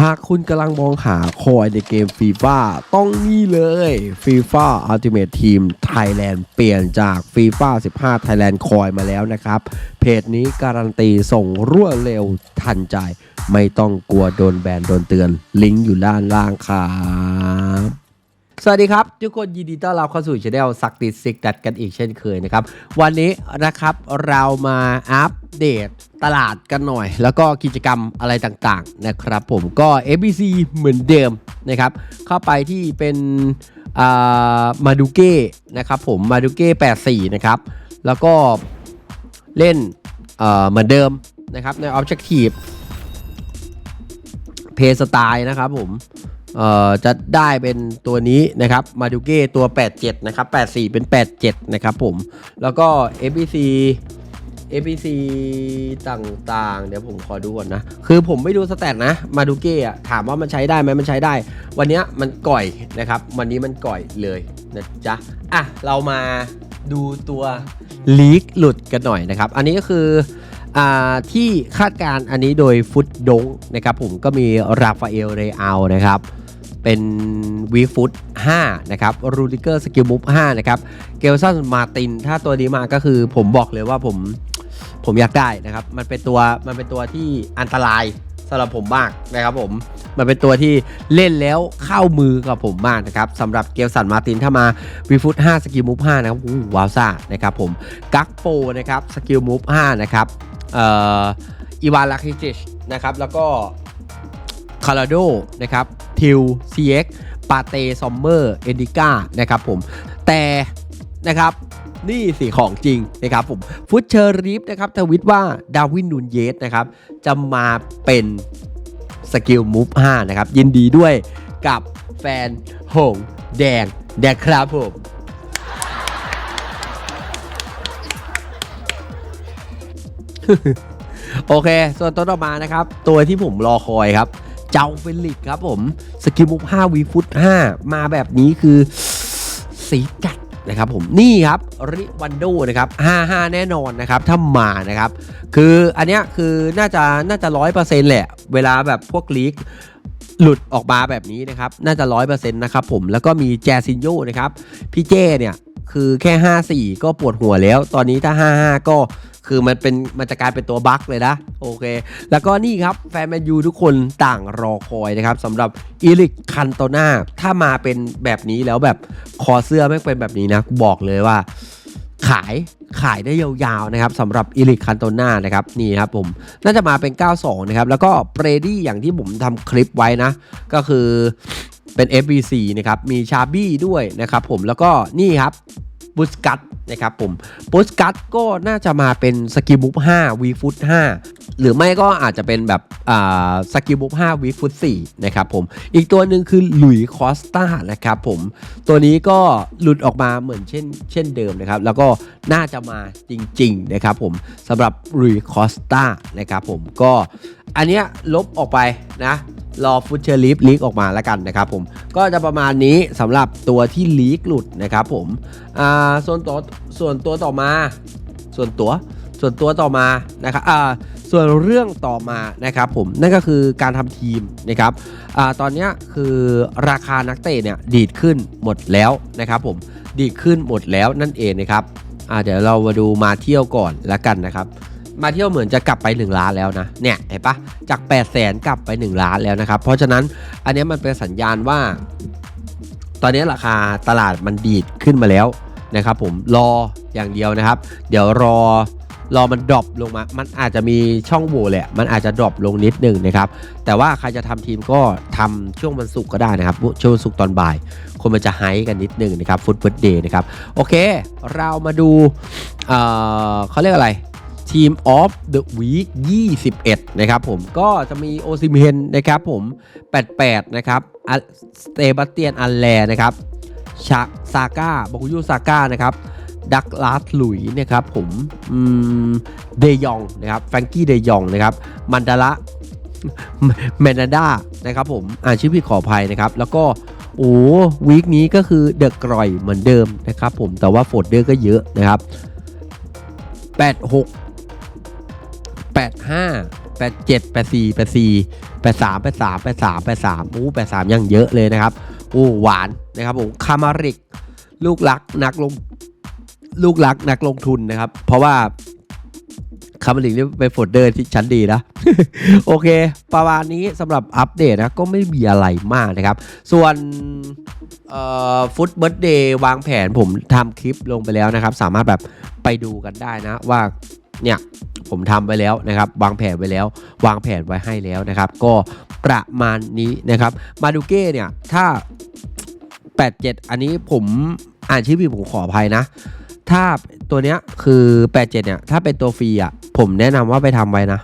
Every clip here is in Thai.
หากคุณกำลังมองหาคอยในเกมฟีฟ่าต้องนี่เลยฟีฟ่าอัลติเม e ทีมไทยแลนด์เปลี่ยนจากฟีฟ่า15 Thailand คอยมาแล้วนะครับ เพจนี้การันตีส่งรวดเร็วทันใจ ไม่ต้องกลัวโดนแบนโดนเตือน ลิงก์อยู่ด้านล่างครับ สวัสดีครับ ทุกคนยินดีต้อนรับเข้าสู่ช anel สักติดสิกดัดกันอีกเช่นเคยนะครับ วันนี้นะครับเรามาอัปเดตตลาดกันหน่อย แล้วก็กิจกรรมอะไรต่างๆนะครับผมก็ ABC เหมือนเดิมนะครับเข้าไปที่เป็นมาดูเก้นะครับผมมาดูเก้84 นะครับ แล้วก็เล่นเหมือนเดิมนะครับใน Objective เพสไตล์นะครับผม จะได้เป็นตัวนี้นะครับมาดูเก้ตัว 87 นะครับ 84 เป็น 87 นะครับผม แล้วก็ FBC FBC ต่างๆ เดี๋ยวผมขอดูก่อนนะ คือผมไม่ดูสแตทนะ มาดูเก้อะถามว่ามันใช้ได้ไหมมันใช้ได้ วันนี้มันก่อยนะครับ วันนี้มันก่อยเลยนะจ๊ะ อะ เรามาดูตัวลีกหลุดกันหน่อยนะครับ อันนี้ก็คืออ่าที่คาดการณ์อันนี้โดยฟุตดงนะครับผมก็มีราฟาเอลเรอัลนะครับ เป็นวีฟุต5นะครับรูดิเกอร์สกิลมูฟ5นะครับเกลซันมาตินถ้าตัวนี้มาก็คือผมบอกเลยว่าผมผมอยากได้นะครับ มันเป็นตัวมันเป็นตัวที่อันตรายสำหรับผมมากนะครับผมมันเป็นตัวที่เล่นแล้วเข้ามือกับผมมากนะครับสำหรับเกลสันมาตินถ้ามาวีฟุต5สกิลมูฟ5นะครับว้าวซ่านะครับผมกักโปนะครับสกิลมูฟ5นะครับเอ่ออีวานลักฮิจิชนะครับแล้วก็คาราโดนะครับ ทิลซีเอ็กปาเตซอมเมอร์เอนดิก้านะครับผม แต่นะครับนี่สิของจริงนะครับผมฟุตเชอริฟนะครับทวิตว่าดาวินนูนเยสนะครับจะมาเป็นสกิลมูฟ5นะครับ ยินดีด้วยกับแฟนหงแดงแดงครับผมโอเค ส่วนตัวต่อมานะครับ ตัวที่ผมรอคอยครับ เจ้าเฟลิกครับผมสกิลมุก5วีฟุต5มาแบบนี้คือสีจัดนะครับผมนี่ครับริวันโดนะครับ 55 แน่นอนนะครับถ้ามานะครับ คืออันเนี้ยคือน่าจะน่าจะร้อยเปอร์เซ็นต์แหละ เวลาแบบพวกลีกหลุดออกมาแบบนี้นะครับ น่าจะร้อยเปอร์เซ็นต์นะครับผมแล้วก็มีแจซินโยนะครับ พี่เจเนี่ยคือแค่ 54 ก็ปวดหัวแล้ว ตอนนี้ถ้า 55 ก็ คือมันเป็นมันจะกลายเป็นตัวบั๊กเลยนะโอเค แล้วก็นี่ครับแฟนแมนยูทุกคนต่างรอคอยนะครับสำหรับอีลิกคันโตนาถ้ามาเป็นแบบนี้แล้วแบบคอเสื้อไม่เป็นแบบนี้นะกูบอกเลยว่าขายขายได้ยาวๆนะครับสำหรับอีลิคันโตนานะครับนี่ครับผมน่าจะมาเป็น 92 นะครับ แล้วก็เบรดี้อย่างที่ผมทำคลิปไว้นะ ก็คือเป็น FBC นะครับ มีชาบี้ด้วยนะครับผมแล้วก็นี่ครับบุสกัต นะครับผมบุสกัตก็น่าจะมาเป็นสกิลบุ๊บ5วีฟุต5หรือไม่ก็อาจจะเป็นแบบอ่าสกิลบุ๊บ5วีฟุต4นะครับผมอีกตัวหนึ่งคือหลุยคอสตานะครับผมตัวนี้ก็หลุดออกมาเหมือนเช่นเช่นเดิมนะครับแล้วก็น่าจะมาจริงๆนะครับผมสำหรับหลุยคอสตานะครับผมก็อันเนี้ยลบออกไปนะ รอฟุตเชอร์ลีฟลีกออกมาแล้วกันนะครับผมก็จะประมาณนี้สำหรับตัวที่ลีกหลุดนะครับผมอ่าส่วนตัวส่วนตัวต่อมา ส่วนตัวส่วนตัวต่อมานะครับอ่าส่วนเรื่องต่อมานะครับผมนั่นก็คือการทำทีมนะครับอ่าตอนนี้คือราคานักเตะเนี่ยดีดขึ้นหมดแล้วนะครับผมดีดขึ้นหมดแล้วนั่นเองนะครับอ่าเดี๋ยวเรามาดูมาเที่ยวก่อนแล้วกันนะครับ มาเที่ยวเหมือนจะกลับไป 1 ล้านแล้วนะเนี่ยเห็นปะจาก8 0 0แสนกลับไป 1 ล้านแล้วนะครับ เพราะฉะนั้นอันนี้มันเป็นสัญญาณว่า ตอนนี้ราคาตลาดมันดีดขึ้นมาแล้วนะครับ ผมรออย่างเดียวนะครับ เดี๋ยวรอรอมันดรอปลงมา มันอาจจะมีช่องโหว่แหละ มันอาจจะดรอปลงนิดหนึ่งนะครับ แต่ว่าใครจะทำทีมก็ทำช่วงวันศุกร์ก็ได้นะครับ ช่วงวันศุกร์ตอนบ่าย คนมันจะไฮกันนิดหนึ่งนะครับฟุตบิร์ดเดย์นะครับ โอเค เรามาดู เอ่อเขาเรียกอะไร ทีมออฟเดอะวีค21 นะครับผมก็จะมีโอซิเมนนะครับผม 88 นะครับสเตบาสเตียนอัลแลนะครับชาซาก้าบาคุยูซาก้านะครับดักลาสหลุยนะครับผมเดยองนะครับแฟรงกี้เดยองนะครับมันดาระแมนาดานะครับผมอ่านชื่อผิดขออภัยนะครับ แล้วก็โอ้วีคนี้ก็คือเดอะกรอยเหมือนเดิมนะครับผมแต่ว่าโฟดเดอร์ก็เยอะนะครับ 86 85แปดเจ็ดแปดสี่แปดสี่แปดสามแปดสามแปดสามแปดสามอู้แปดสามยังเยอะเลยนะครับอู้หวานนะครับผมคามาริก ลูกรักนักลงลูกรักนักลงทุนนะครับ เพราะว่าคามาริกนี่เป็นโฟลเดอร์ที่ชั้นดีนะ โอเค ประมาณนี้สำหรับอัปเดตนะก็ไม่มีอะไรมากนะครับ ส่วนฟุตเบิร์ดเดย์วางแผนผมทำคลิปลงไปแล้วนะครับ สามารถแบบไปดูกันได้นะว่า เนี่ยผมทำไว้แล้วนะครับ วางแผนไว้แล้ว วางแผนไว้ให้แล้วนะครับ ก็ประมาณนี้นะครับ มาดูเก้เนี่ย ถ้า 87 อันนี้ผมอ่านชื่อผิดผมขออภัยนะ ถ้าตัวเนี้ยคือ 87 เนี่ย ถ้าเป็นตัวฟรีอะ ผมแนะนำว่าไปทำไว้นะ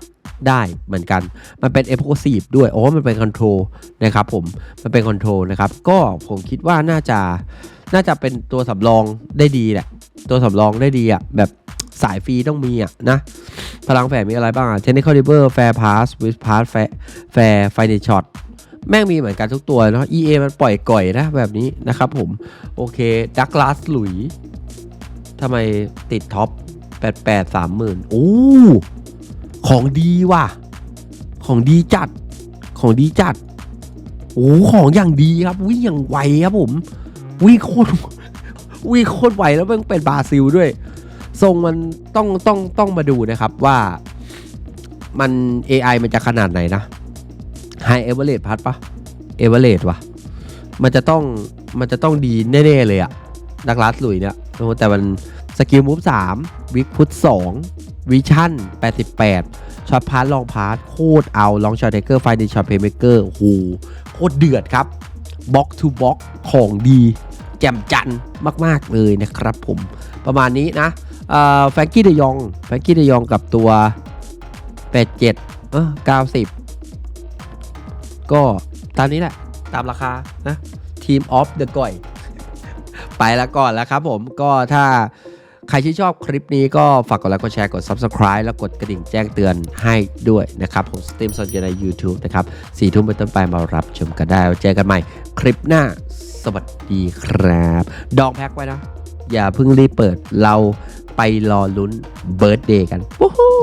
ได้เหมือนกัน มันเป็น e x p l o s i v e ด้วย โอ้ มันเป็นคอนโทรลนะครับผม มันเป็นคอนโทรลนะครับ ก็ผมคิดว่าน่าจะ น่าจะเป็นตัวสำรองได้ดีแหละ ตัวสำรองได้ดีอะ แบบ สายฟรีต้องมีอะนะ พลังแฝงมีอะไรบ้างอะ Technical d i v e r Fair Pass with Pass Fair Fair Final Shot แม่งมีเหมือนกันทุกตัวเนาะ EA มันปล่อยก่อยนะแบบนี้นะครับผม โอเคดักลาสหลุยทำไมติดท็อป 88 30,000โอ้ของดีว่ะ ของดีจัด ของดีจัด โอ้ของอย่างดีครับ วิ่งอย่างไวครับผม วิ่งโคตรวิ่งโคตรไวแล้วมันเป็นบราซิลด้วย ทรงมันต้องต้องต้องมาดูนะครับว่ามัน AI มันจะขนาดไหนนะไฮเอเวอเรสพัดปะเอเวอเรสวะมันจะต้องมันจะต้องดีแน่ๆเลยอะดักลาสลุยเนี่ยโอ้แต่มันสกิลมูฟสามวิกพุทสองวิชั่น 88 ช็อตพาร์ทลองพาร์ทโคตรเอาลองช็อตเทเกอร์ไฟในช็อตเพย์เมเกอร์โอ้โหโคตรเดือดครับบ็อกทูบ็อกของดี แจ่มจันมาก ๆ เลยนะครับผมประมาณนี้นะ แฟรงกี้เดยองแฟรงกี้เดยองกับตัว 87เออ90 ก็ตามนี้แหละ ตามราคานะทีมออฟเดอะก่อย ไปแล้วก่อนแล้วครับผมก็ถ้าใครที่ชอบคลิปนี้ก็ฝากกดไลค์กดแชร์กด Subscribe แล้วกดกระดิ่งแจ้งเตือนให้ด้วยนะครับผมสตรีมสดอยู่ใน YouTube นะครับสี่ทุ่มเป็นต้นไปมารับชมกันได้เจอกันใหม่คลิปหน้า สวัสดีครับ ดองแพ็คไว้นะ อย่าเพิ่งรีบเปิดเรา ไปรอลุ้นเบิร์ดเดย์กันวู้ฮู้